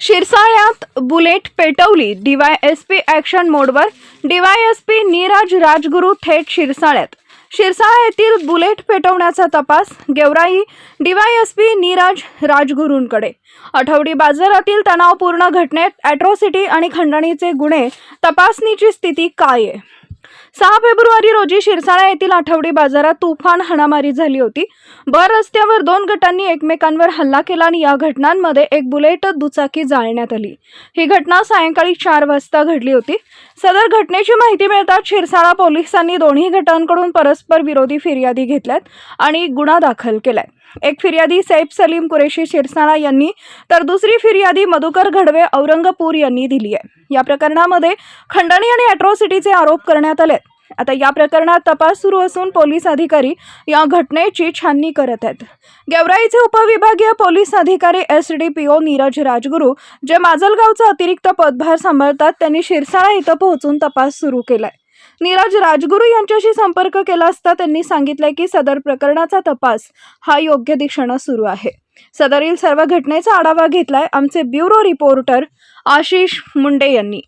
शिरसाळ्यात bullet पेटवली. DYSP action मोडवर DYSP Neeraj Rajguru थेट शिरसाळ्यात. शिरसाळा येथील बुलेट पेटवण्याचा तपास गेवराई डीवायएसपी नीरज राजगुरूंकडे. आठवडी बाजारातील तणावपूर्ण घटनेत ॲट्रॉसिटी आणि खंडणीचे गुन्हे तपासणीची स्थिती काय आहे? सहा फेब्रुवारी रोजी शिरसाळा येथील आठवडी बाजारात तुफान हाणामारी झाली होती. बर रस्त्यावर दोन गटांनी एकमेकांवर हल्ला केला आणि या घटनांमध्ये एक बुलेट दुचाकी जाळण्यात आली. ही घटना सायंकाळी चार वाजता घडली होती. सदर घटनेची माहिती मिळताच शिरसाळा पोलिसांनी दोन्ही गटांकडून परस्पर विरोधी फिर्यादी घेतल्यात आणि गुन्हा दाखल केलाय. एक फिर्यादी सैफ सलीम कुरेशी शिरसाणा यांनी तर दुसरी फिर्यादी मधुकर घडवे औरंगपूर यांनी दिली आहे. या प्रकरणामध्ये खंडणी आणि अॅट्रॉसिटीचे आरोप करण्यात आले आता या प्रकरणात तपास सुरू असून पोलीस अधिकारी या घटनेची छाननी करत आहेत. गेवराईचे उपविभागीय पोलीस अधिकारी S D P O Neeraj Rajguru जे माजलगावचा अतिरिक्त पदभार सांभाळतात त्यांनी शिरसाळा इथं पोहोचून तपास सुरू केलाय. नीरज राजगुरू यांच्याशी संपर्क केला असता त्यांनी सांगितलंय की सदर प्रकरणाचा तपास हा योग्य दिशेनं सुरू आहे. सदरील सर्व घटनेचा आढावा घेतलाय आमचे ब्युरो रिपोर्टर आशिष मुंडे यांनी.